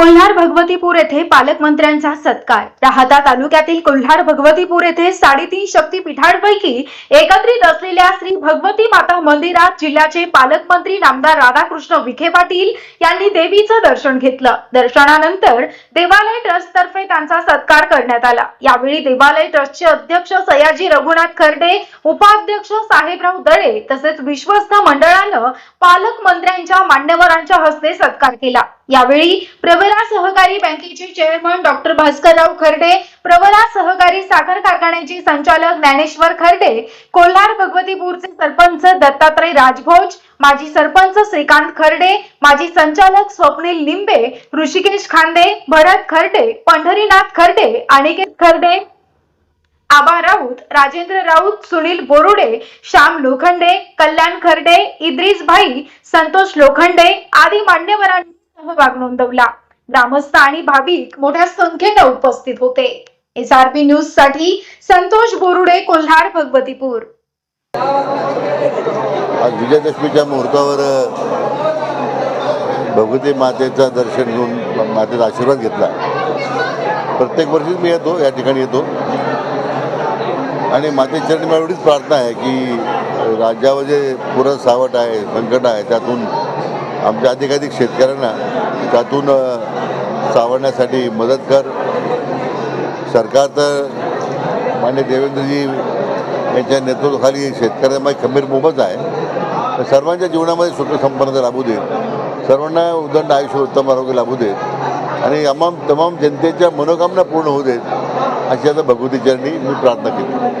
कोल्हार भगवतीपूर येथे पालकमंत्र्यांचा सत्कार. राहता तालुक्यातील कोल्हार भगवतीपूर येथे साडेतीन शक्तीपीठांपैकी एकत्रित असलेल्या श्री भगवती माता मंदिरात जिल्ह्याचे पालकमंत्री नामदार राधाकृष्ण विखे पाटील यांनी देवीचं दर्शन घेतलं. दर्शनानंतर देवालय ट्रस्ट तर्फे त्यांचा सत्कार करण्यात आला. यावेळी देवालय ट्रस्टचे अध्यक्ष सयाजी रघुनाथ खर्डे उपाध्यक्ष साहेबराव दळे तसेच विश्वस्त मंडळानं पालकमंत्र्यांच्या मान्यवरांच्या हस्ते सत्कार केला. यावेळी प्रवरा सहकारी बँकेचे चेअरमन डॉक्टर भास्करराव खर्डे प्रवरा सहकारी साखर कारखान्याचे संचालक ज्ञानेश्वर खर्डे कोल्हार भगवतीपूरचे सरपंच दत्तात्रय राजभोज माजी सरपंच श्रीकांत खर्डे माजी संचालक स्वप्नील लिंबे ऋषिकेश खांदे भरत खर्डे पंढरीनाथ खर्डे अनिकेत खर्डे आबा राऊत राजेंद्र राऊत सुनील बोरुडे श्याम लोखंडे कल्याण खर्डे इद्रिस भाई संतोष लोखंडे आदी मान्यवरांनी सहभाग नोंदवला. ग्रामस्थ आणि भाविक मोठ्या संख्येनं उपस्थित होते. एस आर पी न्यूजसाठी संतोष बोरुडे कोल्हार भगवतीपूर. आज विजयादशमीच्या मुहूर्तावर भगवती मातेचं दर्शन घेऊन मातेचा आशीर्वाद घेतला. प्रत्येक वर्षीच मी येतो या ठिकाणी येतो. आणि माते चरणी एवढीच प्रार्थना आहे की राज्यावर जे पुरं सावट आहे संकट आहे त्यातून आमच्या अधिकाधिक शेतकऱ्यांना त्यातून सावरण्यासाठी मदत कर. सरकार तर मान्य देवेंद्रजी यांच्या नेतृत्वाखाली शेतकऱ्यांमध्ये खंबीर मोबत आहे. तर सर्वांच्या जीवनामध्ये सुख संपन्नता लाभू देत सर्वांना उदंड आयुष्य उत्तम आरोग्य लाभू देत आणि तमाम तमाम जनतेच्या मनोकामना पूर्ण होऊ देत अशी आता भगवती चरणी मी प्रार्थना केली